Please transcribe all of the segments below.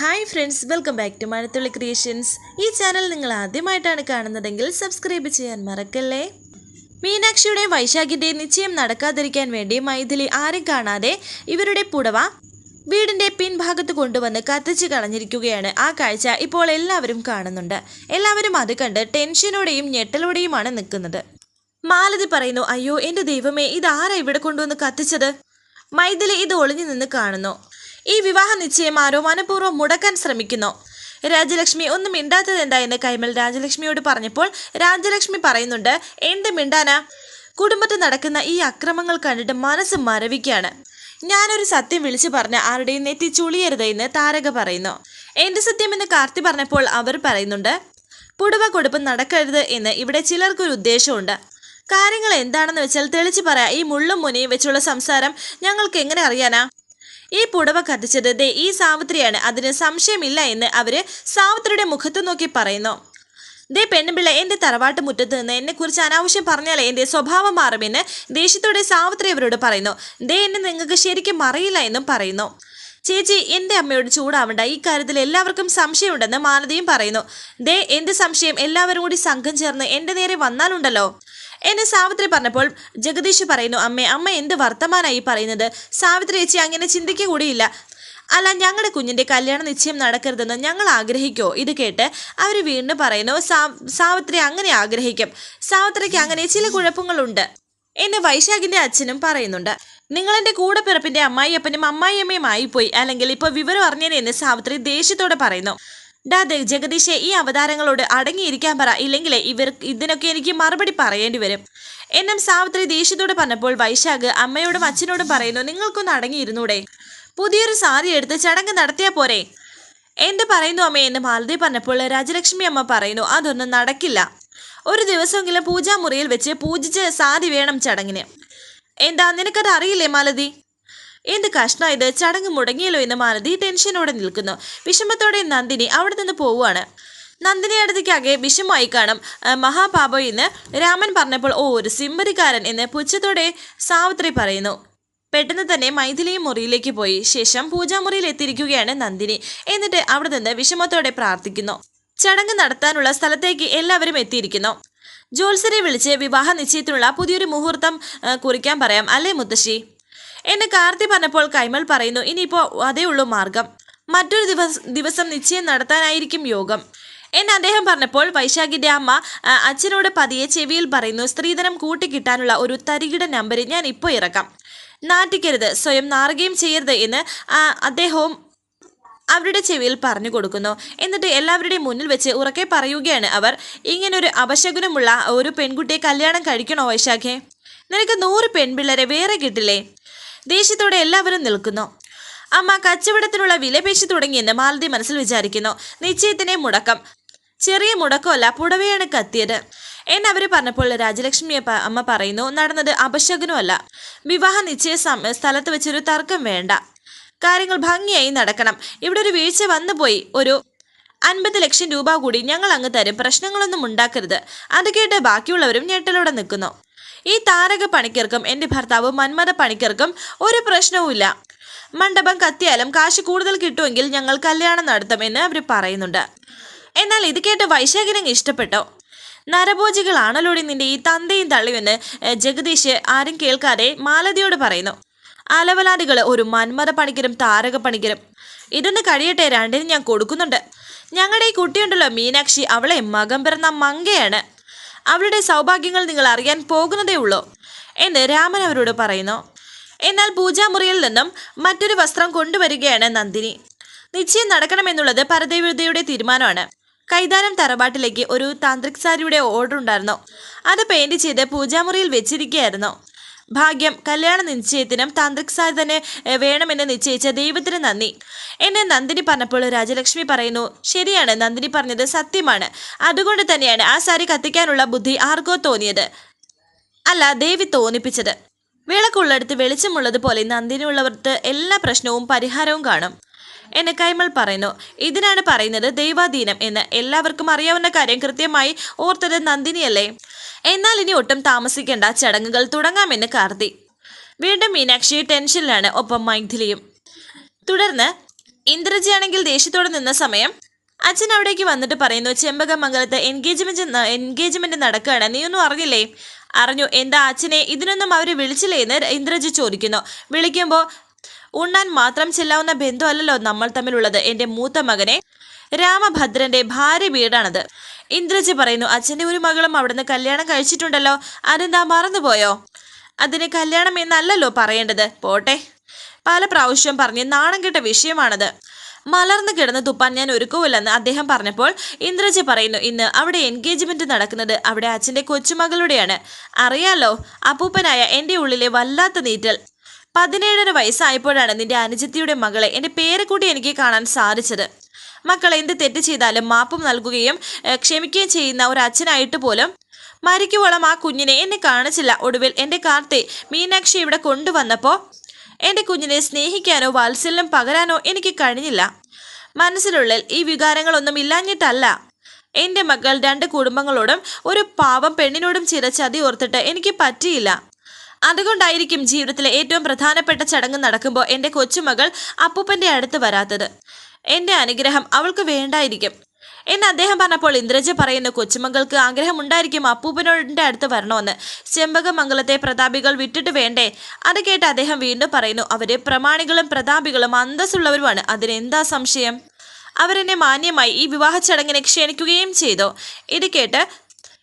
Hi friends welcome back to Mazhathulli creations ഈ channel നിങ്ങൾ ആദ്യമായിട്ടാണ് കാണുന്നതെങ്കിൽ സബ്സ്ക്രൈബ് ചെയ്യാൻ മറക്കല്ലേ? മീനാക്ഷിയുടെയും വൈശാഖിന്റെയും നിശ്ചയം നടക്കാതിരിക്കാൻ വേണ്ടി മൈഥിലി ആരും കാണാതെ ഇവരുടെ പുടവ വീടിന്റെ പിൻഭാഗത്ത് കൊണ്ടുവന്ന് കത്തിച്ച് കളഞ്ഞിരിക്കുകയാണ്. ആ കാഴ്ച ഇപ്പോൾ എല്ലാവരും കാണുന്നുണ്ട്. എല്ലാവരും അത് കണ്ട് ടെൻഷനോടെയും ഞെട്ടലോടെയുമാണ് നിൽക്കുന്നത്. മാലതി പറയുന്നു അയ്യോ എന്റെ ദൈവമേ ഇതാരാ ഇവിടെ കൊണ്ടുവന്ന് കത്തിച്ചത്? മൈഥിലി ഇത് ഒളിഞ്ഞു നിന്ന് കാണുന്നു. ഈ വിവാഹ നിശ്ചയം ആരോ മനഃപൂർവം മുടക്കാൻ ശ്രമിക്കുന്നു. രാജലക്ഷ്മി ഒന്നും മിണ്ടാത്തത് എന്താ എന്ന് കൈമൽ രാജലക്ഷ്മിയോട് പറഞ്ഞപ്പോൾ രാജലക്ഷ്മി പറയുന്നുണ്ട് എന്ത് മിണ്ടാനാ? കുടുംബത്തിൽ നടക്കുന്ന ഈ അക്രമങ്ങൾ കണ്ടിട്ട് മനസ്സ് മരവിക്കുകയാണ്. ഞാനൊരു സത്യം വിളിച്ചു പറഞ്ഞ ആരുടെയും നെറ്റി ചുളിയരുത് എന്ന് താരക പറയുന്നു. എന്ത് സത്യമെന്ന് കാർത്തി പറഞ്ഞപ്പോൾ അവർ പറയുന്നുണ്ട് പുടവ കൊടുപ്പ് നടക്കരുത് എന്ന് ഇവിടെ ചിലർക്കൊരു ഉദ്ദേശമുണ്ട് കാര്യങ്ങൾ എന്താണെന്ന് വെച്ചാൽ തെളിച്ചു പറയാ ഈ മുള്ളും മുനയും വെച്ചുള്ള സംസാരം ഞങ്ങൾക്ക് എങ്ങനെ അറിയാനാ? ഈ പുടവ കത്തിച്ചത് ദേ ഈ സാവിത്രിയാണ്. അതിന് സംശയമില്ല എന്ന് അവർ സാവിത്രിയുടെ മുഖത്ത് നോക്കി പറയുന്നു. ദേ പെണ്ണുപിള്ള എന്റെ തറവാട്ട് മുറ്റത്ത് നിന്ന് എന്നെക്കുറിച്ച് അനാവശ്യം പറഞ്ഞാലേ എന്റെ സ്വഭാവം മാറുമെന്ന് ദേഷ്യത്തോടെ സാവിത്രി അവരോട് പറയുന്നു. ദേ എന്നെ നിങ്ങൾക്ക് ശരിക്കും അറിയില്ല എന്നും പറയുന്നു. ചേച്ചി എന്റെ അമ്മയോട് ചൂടാവണ്ട. ഈ കാര്യത്തിൽ എല്ലാവർക്കും സംശയമുണ്ടെന്ന് മാനതയും പറയുന്നു. ദേ എന്റെ സംശയം? എല്ലാവരും കൂടി സംഘം ചേർന്ന് എന്റെ നേരെ വന്നാലുണ്ടല്ലോ. എന്നെ സാവിത്രി പറഞ്ഞപ്പോൾ ജഗദീഷ് പറയുന്നു അമ്മേ അമ്മ എന്ത് വർത്തമാനായി പറയുന്നത്? സാവിത്രി ചേച്ചി അങ്ങനെ ചിന്തിക്കുക കൂടിയില്ല. അല്ല ഞങ്ങളുടെ കുഞ്ഞിന്റെ കല്യാണ നിശ്ചയം നടക്കരുതെന്ന് ഞങ്ങൾ ആഗ്രഹിക്കോ? ഇത് കേട്ട് അവർ വീണ്ടും പറയുന്നു സാവിത്രി അങ്ങനെ ആഗ്രഹിക്കും. സാവിത്രിക്ക് അങ്ങനെ ചില കുഴപ്പങ്ങളുണ്ട്. എന്ന് വൈശാഖിന്റെ അച്ഛനും പറയുന്നുണ്ട് നിങ്ങൾ കൂടെ പിറപ്പിന്റെ അമ്മായിയപ്പനും അമ്മായിയമ്മയും ആയിപ്പോയി. അല്ലെങ്കിൽ ഇപ്പോൾ വിവരം അറിഞ്ഞേനെ എന്ന് സാവിത്രി ദേഷ്യത്തോടെ പറയുന്നു. ഡാ ജഗദീഷെ ഈ അവതാരങ്ങളോട് അടങ്ങിയിരിക്കാൻ പറ. ഇല്ലെങ്കിലേ ഇവർ ഇതിനൊക്കെ എനിക്ക് മറുപടി പറയേണ്ടി വരും. എന്നും സാവിത്രി ദേഷ്യത്തോട് പറഞ്ഞപ്പോൾ വൈശാഖ് അമ്മയോടും അച്ഛനോടും പറയുന്നു നിങ്ങൾക്കൊന്ന് അടങ്ങിയിരുന്നൂടെ? പുതിയൊരു സാരി എടുത്ത് ചടങ്ങ് നടത്തിയാൽ പോരെ? എന്ത് പറയുന്നു അമ്മേ? എന്ന് മാലതി പറഞ്ഞപ്പോൾ രാജലക്ഷ്മി അമ്മ പറയുന്നു അതൊന്നും നടക്കില്ല. ഒരു ദിവസമെങ്കിലും പൂജാമുറിയിൽ വെച്ച് പൂജിച്ച് സാരി വേണം ചടങ്ങിന്. എന്താ നിനക്കത് അറിയില്ലേ മാലതി? എന്ത് കഷ്ണ ഇത് ചടങ്ങ് മുടങ്ങിയല്ലോ എന്ന് മാലതി ടെൻഷനോടെ നിൽക്കുന്നു. വിഷമത്തോടെ നന്ദിനി അവിടെ നിന്ന് പോവുകയാണ്. നന്ദിനി അടുത്തേക്കാകെ വിഷമമായി കാണും. ആ, മഹാപാപം എന്ന് രാമൻ പറഞ്ഞപ്പോൾ ഓ ഒരു സിമ്പതിക്കാരൻ എന്ന് പുച്ഛത്തോടെ സാവിത്രി പറയുന്നു. പെട്ടെന്ന് തന്നെ മൈഥിലി മുറിയിലേക്ക് പോയി. ശേഷം പൂജാമുറിയിൽ എത്തിയിരിക്കുകയാണ് നന്ദിനി. എന്നിട്ട് അവിടെ നിന്ന് വിഷമത്തോടെ പ്രാർത്ഥിക്കുന്നു. ചടങ്ങ് നടത്താനുള്ള സ്ഥലത്തേക്ക് എല്ലാവരും എത്തിയിരിക്കുന്നു. ജോത്സരെ വിളിച്ച് വിവാഹ നിശ്ചയത്തിനുള്ള പുതിയൊരു മുഹൂർത്തം കുറിക്കാൻ പറയാം. അല്ലേ മുത്തശ്ശി? എന്നെ കാർത്തി പറഞ്ഞപ്പോൾ കൈമൾ പറയുന്നു ഇനിയിപ്പോൾ അതേ ഉള്ളൂ മാർഗം. മറ്റൊരു ദിവസ ദിവസം നിശ്ചയം നടത്താനായിരിക്കും യോഗം. എന്ന് അദ്ദേഹം പറഞ്ഞപ്പോൾ വൈശാഖിന്റെ അമ്മ അച്ഛനോട് പതിയെ ചെവിയിൽ പറയുന്നു സ്ത്രീധനം കൂട്ടിക്കിട്ടാനുള്ള ഒരു തരികിട നമ്പർ ഞാൻ ഇപ്പോൾ ഇറക്കാം. നാട്ടിക്കരുത് സ്വയം നാറുകയും ചെയ്യരുത് എന്ന് അദ്ദേഹവും അവരുടെ ചെവിയിൽ പറഞ്ഞു കൊടുക്കുന്നു. എന്നിട്ട് എല്ലാവരുടെയും മുന്നിൽ വെച്ച് ഉറക്കെ പറയുകയാണ് അവർ ഇങ്ങനൊരു അപശകുനമുള്ള ഒരു പെൺകുട്ടിയെ കല്യാണം കഴിക്കണോ വൈശാഖേ? നിനക്ക് നൂറ് പെൺപിള്ളേരെ വേറെ കിട്ടില്ലേ? ദേഷ്യത്തോടെ എല്ലാവരും നിൽക്കുന്നു. അമ്മ കച്ചവടത്തിനുള്ള വിലപേശി തുടങ്ങിയെന്ന് മാലതി മനസ്സിൽ വിചാരിക്കുന്നു. നിശ്ചയത്തിനെ മുടക്കം. ചെറിയ മുടക്കമല്ല പുടവയാണ് കത്തിയത്. എന്നവർ പറഞ്ഞപ്പോൾ രാജലക്ഷ്മി അമ്മ പറയുന്നു നടന്നത് അപശകുനമല്ല. വിവാഹ നിശ്ചയ സ്ഥലത്ത് വെച്ചൊരു തർക്കം വേണ്ട. കാര്യങ്ങൾ ഭംഗിയായി നടക്കണം. ഇവിടെ ഒരു വീഴ്ച വന്നുപോയി ഒരു അൻപത് ലക്ഷം രൂപ കൂടി ഞങ്ങൾ അങ്ങ് തരും. പ്രശ്നങ്ങളൊന്നും ഉണ്ടാക്കരുത്. അത് കേട്ട് ബാക്കിയുള്ളവരും ഞെട്ടലോടെ നിൽക്കുന്നു. ഈ താരക പണിക്കർക്കും എന്റെ ഭർത്താവ് മന്മഥ പണിക്കർക്കും ഒരു പ്രശ്നവുമില്ല. മണ്ഡപം കത്തിയാലും കാശ് കൂടുതൽ കിട്ടുമെങ്കിൽ ഞങ്ങൾ കല്യാണം നടത്തുമെന്ന് അവർ പറയുന്നുണ്ട്. എന്നാൽ ഇത് കേട്ട് വൈശാഖിനങ്ങ് ഇഷ്ടപ്പെട്ടോ? നരഭോജികളാണല്ലോടി നിന്റെ ഈ തന്തയും തള്ളിയുമെന്ന് ഏഹ്, ജഗദീഷ് ആരും കേൾക്കാതെ മാലതിയോട് പറയുന്നു. അലവലാദികൾ ഒരു മന്മത പണിക്കരും താരക പണിക്കരും. ഇതൊന്ന് കഴിയട്ടെ രണ്ടിനും ഞാൻ കൊടുക്കുന്നുണ്ട്. ഞങ്ങളുടെ ഈ കുട്ടിയുണ്ടല്ലോ മീനാക്ഷി അവളെ മകം പിറന്ന മങ്കയാണ്. അവളുടെ സൗഭാഗ്യങ്ങൾ നിങ്ങൾ അറിയാൻ പോകുന്നതേ ഉള്ളൂ. എന്ന് രാമൻ അവരോട് പറയുന്നു. എന്നാൽ പൂജാമുറിയിൽ നിന്നും മറ്റൊരു വസ്ത്രം കൊണ്ടുവരികയാണ് നന്ദിനി. നിശ്ചയം നടക്കണമെന്നുള്ളത് പരദേവതയുടെ തീരുമാനമാണ്. കൈതാരം തറവാട്ടിലേക്ക് ഒരു താന്ത്രിക് സാരിയുടെ ഓർഡർ ഉണ്ടായിരുന്നു. അത് പെയിന്റ് ചെയ്ത് പൂജാമുറിയിൽ വെച്ചിരിക്കുകയായിരുന്നു. ഭാഗ്യം കല്യാണ നിശ്ചയത്തിനും താന്ത്രിക് സാധനെ വേണമെന്ന് നിശ്ചയിച്ച ദൈവത്തിന് നന്ദി. എന്നെ നന്ദിനി പറഞ്ഞപ്പോൾ രാജലക്ഷ്മി പറയുന്നു ശരിയാണ് നന്ദിനി പറഞ്ഞത് സത്യമാണ്. അതുകൊണ്ട് തന്നെയാണ് ആ സാരി കത്തിക്കാനുള്ള ബുദ്ധി ആർക്കോ തോന്നിയത്. അല്ല ദേവി തോന്നിപ്പിച്ചത്. വിളക്കുള്ളിടത്ത് വെളിച്ചമുള്ളതുപോലെ നന്ദിനിയുള്ളവർക്ക് എല്ലാ പ്രശ്നവും പരിഹാരവും കാണും. എന്ന് കൈമൾ പറയുന്നു. ഇതിനാണ് പറയുന്നത് ദൈവാധീനം എന്ന്. എല്ലാവർക്കും അറിയാവുന്ന കാര്യം കൃത്യമായി ഓർത്തത് നന്ദിനിയല്ലേ? എന്നാൽ ഇനി ഒട്ടും താമസിക്കേണ്ട ചടങ്ങുകൾ തുടങ്ങാമെന്ന് കാർത്തി. വീണ്ടും മീനാക്ഷി ടെൻഷനിലാണ്. ഒപ്പം മൈഥിലിയും. തുടർന്ന് ഇന്ദ്രജി ആണെങ്കിൽ ദേഷ്യത്തോടെ നിന്ന സമയം അച്ഛൻ അവിടേക്ക് വന്നിട്ട് പറയുന്നു ചെമ്പകമംഗലത്ത് എൻഗേജ്മെന്റ് എൻഗേജ്മെന്റ് നടക്കുകയാണ്. നീ ഒന്നും അറിഞ്ഞില്ലേ? അറിഞ്ഞു. എന്താ അച്ഛനെ? ഇതിനൊന്നും അവർ വിളിച്ചില്ലേ? എന്ന് ഇന്ദ്രജി ചോദിക്കുന്നു. വിളിക്കുമ്പോൾ ഉണ്ണാൻ മാത്രം ചെല്ലാവുന്ന ബന്ധമല്ലല്ലോ നമ്മൾ തമ്മിലുള്ളത്. എന്റെ മൂത്ത മകനെ രാമഭദ്രന്റെ ഭാര്യ വീടാണത്. ഇന്ദ്രജി പറയുന്നു അച്ഛന്റെ ഒരു മകളും അവിടുന്ന് കല്യാണം കഴിച്ചിട്ടുണ്ടല്ലോ. അതെന്താ മറന്നുപോയോ? അതിന് കല്യാണം എന്നല്ലല്ലോ പറയേണ്ടത്. പോട്ടെ. പല പ്രാവശ്യം പറഞ്ഞ് നാണം കെട്ട വിഷയമാണത്. മലർന്നു കിടന്ന് തുപ്പാൻ ഞാൻ ഒരുക്കുമില്ലെന്ന് അദ്ദേഹം പറഞ്ഞപ്പോൾ ഇന്ദ്രജി പറയുന്നു ഇന്ന് അവിടെ എൻഗേജ്മെന്റ് നടക്കുന്നത് അവിടെ അച്ഛന്റെ കൊച്ചുമകളുടെയാണ്. അറിയാലോ അപ്പൂപ്പനായ എന്റെ ഉള്ളിലെ വല്ലാത്ത നീറ്റൽ. പതിനേഴര വയസ്സായപ്പോഴാണ് നിന്റെ അനുജത്തിയുടെ മകളെ എന്റെ കൂടി എനിക്ക് കാണാൻ സാധിച്ചത്. മക്കളെ എന്ത് തെറ്റ് ചെയ്താലും മാപ്പും നൽകുകയും ക്ഷമിക്കുകയും ചെയ്യുന്ന ഒരു അച്ഛനായിട്ട് പോലും മരിക്കുവോളം ആ കുഞ്ഞിനെ എന്നെ കാണിച്ചില്ല. ഒടുവിൽ എന്റെ കാർത്തെ മീനാക്ഷി ഇവിടെ കൊണ്ടുവന്നപ്പോൾ എന്റെ കുഞ്ഞിനെ സ്നേഹിക്കാനോ വാത്സല്യം പകരാനോ എനിക്ക് കഴിഞ്ഞില്ല. മനസ്സിനുള്ളിൽ ഈ വികാരങ്ങളൊന്നും ഇല്ലാഞ്ഞിട്ടല്ല. എന്റെ മകൾ രണ്ട് കുടുംബങ്ങളോടും ഒരു പാവം പെണ്ണിനോടും ചിരച്ചതി ചതി ഓർത്തിട്ട് എനിക്ക് പറ്റിയില്ല. അതുകൊണ്ടായിരിക്കും ജീവിതത്തിലെ ഏറ്റവും പ്രധാനപ്പെട്ട ചടങ്ങ് നടക്കുമ്പോൾ എന്റെ കൊച്ചുമകൾ അപ്പൂപ്പന്റെ അടുത്ത് വരാത്തത്. എന്റെ അനുഗ്രഹം അവൾക്ക് വേണ്ടായിരിക്കും. എന്ന് അദ്ദേഹം പറഞ്ഞപ്പോൾ ഇന്ദ്രജ പറയുന്ന കൊച്ചുമകൾക്ക് ആഗ്രഹം ഉണ്ടായിരിക്കും അപ്പൂപ്പനോടിന്റെ അടുത്ത് വരണമെന്ന്. ചെമ്പകമംഗലത്തെ പ്രതാപികൾ വിട്ടിട്ട് വേണ്ടേ? അത് കേട്ട് അദ്ദേഹം വീണ്ടും പറയുന്നു അവരെ പ്രമാണികളും പ്രതാപികളും അന്തസ്സുള്ളവരുമാണ്. അതിനെന്താ സംശയം? അവരെന്നെ മാന്യമായി ഈ വിവാഹ ചടങ്ങിനെ ക്ഷണിക്കുകയും ചെയ്തു. ഇത് കേട്ട്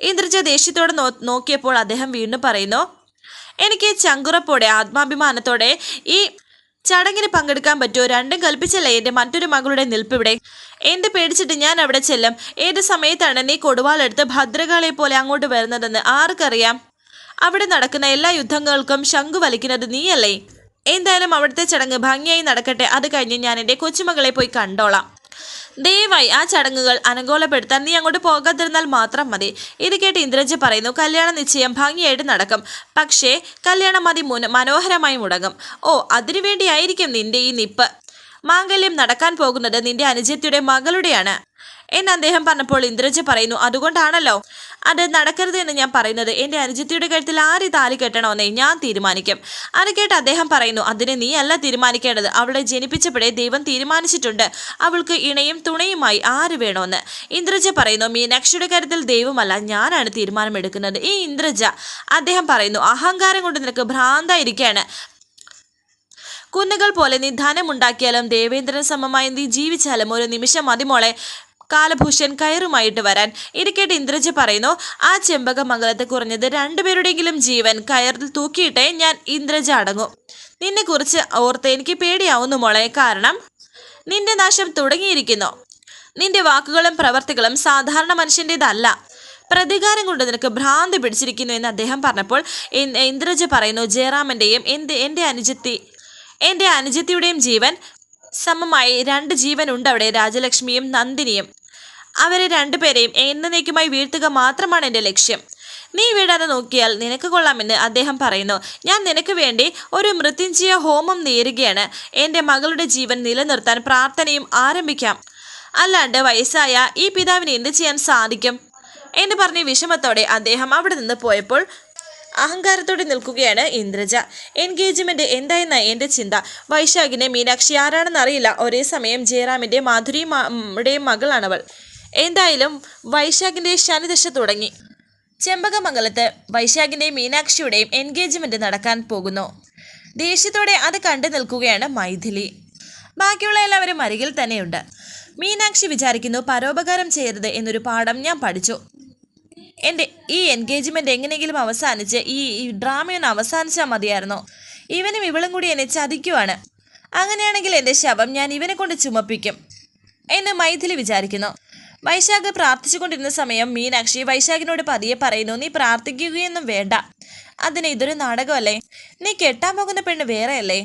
ഇന്ദ്രജ ദേഷ്യത്തോടെ നോക്കിയപ്പോൾ അദ്ദേഹം വീണ്ടും പറയുന്നു എനിക്ക് ചങ്കുറപ്പോടെ ആത്മാഭിമാനത്തോടെ ഈ ചടങ്ങിന് പങ്കെടുക്കാൻ പറ്റുമോ? രണ്ടും കൽപ്പിച്ചല്ലേ എന്റെ മറ്റൊരു മകളുടെ നിൽപ്പിവിടെ എന്ത് പേടിച്ചിട്ട് ഞാൻ അവിടെ ചെല്ലും? ഏത് സമയത്താണ് നീ കൊടുവാളെടുത്ത് ഭദ്രകാളിയെ പോലെ അങ്ങോട്ട് വരുന്നതെന്ന് ആർക്കറിയാം? അവിടെ നടക്കുന്ന എല്ലാ യുദ്ധങ്ങൾക്കും ശംഖു വലിക്കുന്നത് നീയല്ലേ? എന്തായാലും അവിടുത്തെ ചടങ്ങ് ഭംഗിയായി നടക്കട്ടെ. അത് കഴിഞ്ഞ് ഞാൻ എന്റെ കൊച്ചുമകളെ പോയി കണ്ടോളാം. ദയവായി ആ ചടങ്ങുകൾ അനങ്കോലപ്പെടുത്താൻ നീ അങ്ങോട്ട് പോകാതിരുന്നാൽ മാത്രം മതി. ഇത് കേട്ട് ഇന്ദ്രജ് പറയുന്നു കല്യാണ നിശ്ചയം ഭംഗിയായിട്ട് നടക്കും. പക്ഷേ കല്യാണം മുന മനോഹരമായി മുടങ്ങും. ഓ അതിനുവേണ്ടിയായിരിക്കും നിന്റെ ഈ നിപ്പ്. മാംഗല്യം നടക്കാൻ പോകുന്നത് നിന്റെ അനുജത്തിയുടെ മകളുടെയാണ്. എന്ന് അദ്ദേഹം പറഞ്ഞപ്പോൾ ഇന്ദ്രജ പറയുന്നു അതുകൊണ്ടാണല്ലോ. അത് നടക്കരുത് എന്ന് ഞാൻ പറയുന്നത്. എന്റെ അനുജത്തിയുടെ കഴുത്തിൽ ആര് താലി കെട്ടണമെന്നേ ഞാൻ തീരുമാനിക്കും. അത് കേട്ട് അദ്ദേഹം പറയുന്നു അതിന് നീ അല്ല തീരുമാനിക്കേണ്ടത്. അവളെ ജനിപ്പിച്ചപ്പോഴേ ദൈവം തീരുമാനിച്ചിട്ടുണ്ട്. അവൾക്ക് ഇണയും തുണയുമായി ആര് വേണമെന്ന് ഇന്ദ്രജ പറയുന്നു മീനാക്ഷിയുടെ കാര്യത്തിൽ ദൈവമല്ല ഞാനാണ് തീരുമാനമെടുക്കുന്നത്. ഈ ഇന്ദ്രജ അദ്ദേഹം പറയുന്നു അഹങ്കാരം കൊണ്ട് നിനക്ക് ഭ്രാന്തായിരിക്കുകയാണ് കുന്നുകൾ പോലെ നീ ധനമുണ്ടാക്കിയാലും ദേവേന്ദ്രന് സമമായി നീ ജീവിച്ചാലും ഒരു നിമിഷം മതി മോളെ. കാലഭൂഷൺ കയറുമായിട്ട് വരാൻ. ഇരിക്കട്ടെ ഇന്ദ്രജ പറയുന്നു ആ ചെമ്പകമംഗലത്തെ കുറഞ്ഞത് രണ്ടുപേരുടെയെങ്കിലും ജീവൻ കയറിൽ തൂക്കിയിട്ടേ ഞാൻ ഇന്ദ്രജ അടങ്ങും. നിന്നെ കുറിച്ച് ഓർത്ത് എനിക്ക് പേടിയാവുന്നു മോളെ. കാരണം നിന്റെ നാശം തുടങ്ങിയിരിക്കുന്നു. നിന്റെ വാക്കുകളും പ്രവർത്തികളും സാധാരണ മനുഷ്യന്റെതല്ല പ്രതികാരം കൊണ്ട് നിനക്ക് ഭ്രാന്ത് പിടിച്ചിരിക്കുന്നു എന്ന് അദ്ദേഹം പറഞ്ഞപ്പോൾ ഇന്ദ്രജ പറയുന്നു ജയറാമന്റെയും എന്റെ എന്റെ അനുജത്തി എന്റെ അനുജത്തിയുടെയും ജീവൻ സമമായി രണ്ട് ജീവനുണ്ട് അവിടെ. രാജലക്ഷ്മിയും നന്ദിനിയും. അവരെ രണ്ടുപേരെയും എന്നേക്കുമായി വീഴ്ത്തുക മാത്രമാണ് എന്റെ ലക്ഷ്യം. നീ വീടാതെ നോക്കിയാൽ നിനക്ക് കൊള്ളാമെന്ന് അദ്ദേഹം പറയുന്നു. ഞാൻ നിനക്ക് വേണ്ടി ഒരു മൃത്യുഞ്ജയ ഹോമം നേരുകയാണ്. എന്റെ മകളുടെ ജീവൻ നിലനിർത്താൻ പ്രാർത്ഥനയും ആരംഭിക്കാം. അല്ലാണ്ട് വയസ്സായ ഈ പിതാവിന് എന്ത് ചെയ്യാൻ സാധിക്കും? എന്ന് പറഞ്ഞ് വിഷമത്തോടെ അദ്ദേഹം അവിടെ നിന്ന് പോയപ്പോൾ അഹങ്കാരത്തോടെ നിൽക്കുകയാണ് ഇന്ദ്രജ. എൻഗേജ്മെന്റ് എന്തായെന്ന എന്റെ ചിന്ത? വൈശാഖിനെ മീനാക്ഷി ആരാണെന്ന് അറിയില്ല. ഒരേ സമയം ജയറാമിന്റെ മാധുരിയുടെ മകളാണവൾ. എന്തായാലും വൈശാഖിന്റെ ശനിദശ തുടങ്ങി. ചെമ്പകമംഗലത്ത് വൈശാഖിന്റെയും മീനാക്ഷിയുടെയും എൻഗേജ്മെന്റ് നടക്കാൻ പോകുന്നു. ദേഷ്യത്തോടെ അത് കണ്ടു നിൽക്കുകയാണ് മൈഥിലി. ബാക്കിയുള്ള എല്ലാവരും അരികിൽ തന്നെയുണ്ട്. മീനാക്ഷി വിചാരിക്കുന്നു പരോപകാരം ചെയ്യരുത് എന്നൊരു പാഠം ഞാൻ പഠിച്ചു. എന്റെ ഈ എൻഗേജ്മെന്റ് എങ്ങനെയെങ്കിലും അവസാനിച്ച് ഈ ഡ്രാമയൊന്ന് അവസാനിച്ചാൽ മതിയായിരുന്നു. ഇവനും ഇവളും കൂടി എന്നെ ചതിക്കുവാണ്. അങ്ങനെയാണെങ്കിൽ എന്റെ ശവം ഞാൻ ഇവനെ കൊണ്ട് ചുമപ്പിക്കും എന്ന് മൈഥിലി വിചാരിക്കുന്നു. വൈശാഖ് പ്രാർത്ഥിച്ചുകൊണ്ടിരുന്ന സമയം മീനാക്ഷി വൈശാഖിനോട് പതിയെ പറയുന്നു നീ പ്രാർത്ഥിക്കുകയൊന്നും വേണ്ട. അതിന് ഇതൊരു നാടകമല്ലേ? നീ കെട്ടാൻ പോകുന്ന പെണ്ണ് വേറെയല്ലേ?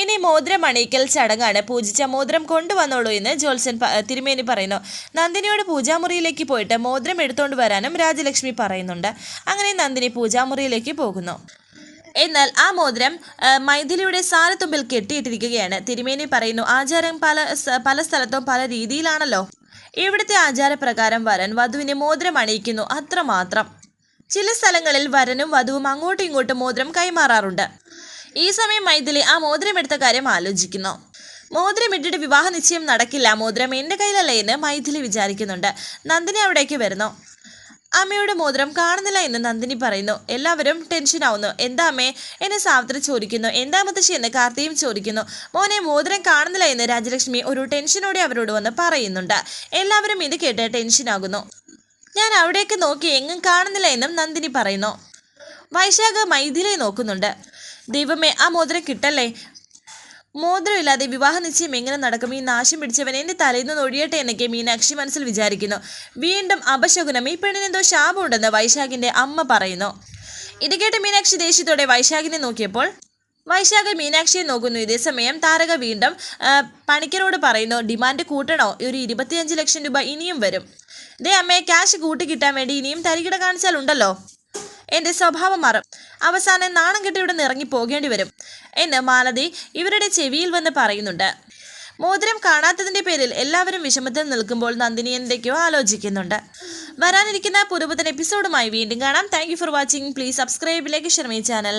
ഇനി മോതിരം അണിയിക്കൽ ചടങ്ങാണ്. പൂജിച്ച മോതിരം കൊണ്ടുവന്നോളൂ എന്ന് ജോത്സൻ തിരുമേനി പറയുന്നു. നന്ദിനിയോട് പൂജാമുറിയിലേക്ക് പോയിട്ട് മോതിരം എടുത്തുകൊണ്ട് വരാനും രാജലക്ഷ്മി പറയുന്നുണ്ട്. അങ്ങനെ നന്ദിനി പൂജാമുറിയിലേക്ക് പോകുന്നു. എന്നാൽ ആ മോതിരം മൈഥിലിയുടെ സാരത്തുമ്പിൽ കെട്ടിയിട്ടിരിക്കുകയാണ്. തിരുമേനി പറയുന്നു ആചാരം പല പല സ്ഥലത്തും പല രീതിയിലാണല്ലോ. ഇവിടുത്തെ ആചാരപ്രകാരം വരൻ വധുവിനെ മോതിരം അണിയിക്കുന്നു അത്രമാത്രം. ചില സ്ഥലങ്ങളിൽ വരനും വധുവും അങ്ങോട്ടും ഇങ്ങോട്ടും മോതിരം കൈമാറാറുണ്ട്. ഈ സമയം മൈഥിലി ആ മോതിരമെടുത്ത കാര്യം ആലോചിക്കുന്നു. മോതിരമിട്ടിട്ട് വിവാഹ നിശ്ചയം നടക്കില്ല. മോതിരം എന്റെ കയ്യിലല്ലേ എന്ന് മൈഥിലി വിചാരിക്കുന്നുണ്ട്. നന്ദിനി അവിടേക്ക് വരുന്നു. അമ്മയുടെ മോതിരം കാണുന്നില്ല എന്ന് നന്ദിനി പറയുന്നു. എല്ലാവരും ടെൻഷൻ ആവുന്നു. എന്താ അമ്മേ? എന്നെ സാവിത്രി ചോദിക്കുന്നു. എന്താ മുത്തശ്ശി എന്ന് കാർത്തിയും ചോദിക്കുന്നു. മോനെ മോതിരം കാണുന്നില്ല എന്ന് രാജലക്ഷ്മി ഒരു ടെൻഷനോടെ അവരോട് വന്ന് പറയുന്നുണ്ട്. എല്ലാവരും ഇത് കേട്ട് ടെൻഷൻ ആകുന്നു. ഞാൻ അവിടേക്ക് നോക്കി എങ്ങും കാണുന്നില്ല എന്നും നന്ദിനി പറയുന്നു. വൈശാഖ മൈഥിലെ നോക്കുന്നുണ്ട്. ദൈവമേ ആ മോതിരം കിട്ടല്ലേ? മോതിരമില്ലാതെ വിവാഹ നിശ്ചയം എങ്ങനെ നടക്കും? ഈ നാശം പിടിച്ചവൻ എന്റെ തലയിൽ നിന്ന് ഒഴിയട്ടെ എന്നൊക്കെ മീനാക്ഷി മനസ്സിൽ വിചാരിക്കുന്നു. വീണ്ടും അപശകുനം ഈ പെണ്ണിനെന്തോ ശാപമുണ്ടെന്ന് വൈശാഖിന്റെ അമ്മ പറയുന്നു. ഇത് കേട്ട് മീനാക്ഷി ദേഷ്യത്തോടെ വൈശാഖിനെ നോക്കിയപ്പോൾ വൈശാഖ മീനാക്ഷിയെ നോക്കുന്നു. ഇതേ സമയം താരക വീണ്ടും പണിക്കരോട് പറയുന്നു ഡിമാൻഡ് കൂട്ടണോ? ഒരു ഇരുപത്തിയഞ്ച് ലക്ഷം രൂപ ഇനിയും വരും. ദേ അമ്മയെ ക്യാഷ് കൂട്ടി കിട്ടാൻ വേണ്ടി ഇനിയും തരികിട കാണിച്ചാൽ ഉണ്ടല്ലോ. എന്റെ സ്വഭാവം മാറും. അവസാനം നാണം കെട്ടി ഇവിടെ നിന്ന് ഇറങ്ങി പോകേണ്ടി വരും എന്ന് മാലതി ഇവരുടെ ചെവിയിൽ വന്ന് പറയുന്നുണ്ട്. മോതിരം കാണാത്തതിന്റെ പേരിൽ എല്ലാവരും വിഷമത്തിൽ നിൽക്കുമ്പോൾ നന്ദിനി എന്തൊക്കെയോ ആലോചിക്കുന്നുണ്ട്. വരാനിരിക്കുന്ന പുതുപുത്തൻ എപ്പിസോഡുമായി വീണ്ടും കാണാം. Thank for watching please subscribe like channel